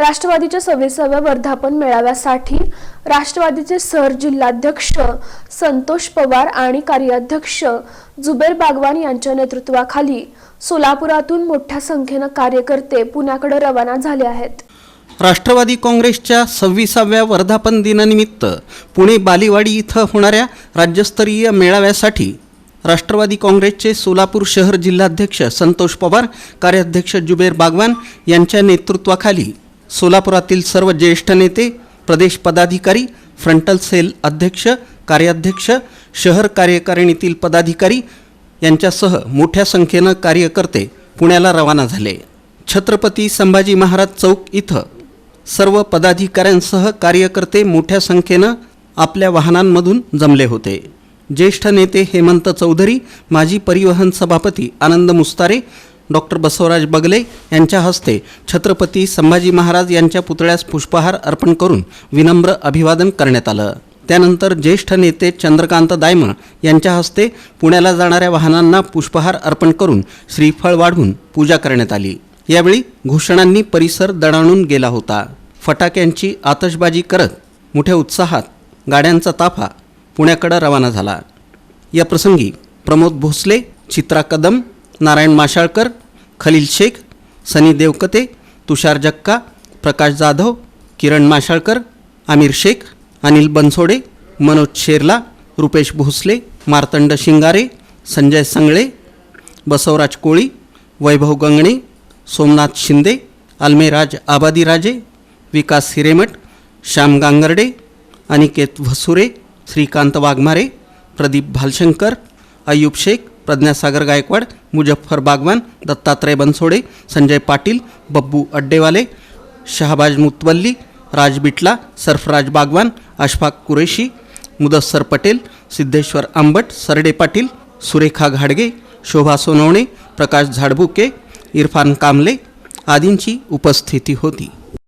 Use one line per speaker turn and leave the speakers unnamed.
राष्ट्रवादीच्या सव्वीसाव्या वर्धापन मेळाव्यासाठी राष्ट्रवादीचे सर जिल्हाध्यक्ष संतोष पवार आणि कार्याध्यक्ष जुबेर बागवान यांच्या नेतृत्वाखाली सोलापुरातून मोठ्या संख्येनं कार्यकर्ते पुण्याकडे रवाना झाले आहेत.
राष्ट्रवादी काँग्रेसच्या सव्वीसाव्या वर्धापन दिनानिमित्त पुणे बालिवाडी इथं होणाऱ्या राज्यस्तरीय मेळाव्यासाठी राष्ट्रवादी काँग्रेसचे सोलापूर शहर जिल्हाध्यक्ष संतोष पवार कार्याध्यक्ष जुबेर बागवान यांच्या नेतृत्वाखाली सोलापुरातील सर्व ज्येष्ठ नेते प्रदेश पदाधिकारी फ्रंटल सेल अध्यक्ष कार्याध्यक्ष शहर कार्यकारिणीतील पदाधिकारी यांच्यासह मोठ्या संख्येनं कार्यकर्ते पुण्याला रवाना झाले. छत्रपती संभाजी महाराज चौक इथं सर्व पदाधिकाऱ्यांसह कार्यकर्ते मोठ्या संख्येनं आपल्या वाहनांमधून जमले होते. ज्येष्ठ नेते हेमंत चौधरी माजी परिवहन सभापती आनंद मुस्तारे डॉक्टर बसवराज बगले यांच्या हस्ते छत्रपती संभाजी महाराज यांच्या पुतळ्यास पुष्पहार अर्पण करून विनम्र अभिवादन करण्यात आलं. त्यानंतर ज्येष्ठ नेते चंद्रकांत दायमळ यांच्या हस्ते पुण्याला जाणाऱ्या वाहनांना पुष्पहार अर्पण करून श्रीफळ वाढवून पूजा करण्यात आली. यावेळी घोषणांनी परिसर दणाणून गेला होता. फटाक्यांची आतषबाजी करत मोठ्या उत्साहात गाड्यांचा ताफा पुण्याकडे रवाना झाला. या प्रसंगी प्रमोद भोसले चित्रा कदम नारायण माशाळकर खलील शेख सनी देवकते तुषार जक्का प्रकाश जाधव किरण माशाळकर आमिर शेख अनिल बनसोडे मनोज शेरला रुपेश भोसले मार्तंड शिंगारे संजय संगळे बसवराज कोळी वैभव गंगणे सोमनाथ शिंदे अल्मेराज आबादीराजे विकास हिरेमठ श्याम गांगर्डे अनिकेत भसुरे श्रीकांत वाघमारे प्रदीप भालशंकर अय्यूब शेख प्रज्ञासागर गायकवाड मुजफ्फर बागवान दत्तात्रय बनसोडे संजय पाटील बब्बू अड्डेवाले शहाबाज मुतवल्ली राज बिटला सरफराज बागवान अशफाक कुरेशी मुदस्सर पटेल सिद्धेश्वर आंबट सरडे पाटील सुरेखा घाडगे शोभा सोनवणे प्रकाश झाडबुके इरफान कांबले आदींची उपस्थिती होती.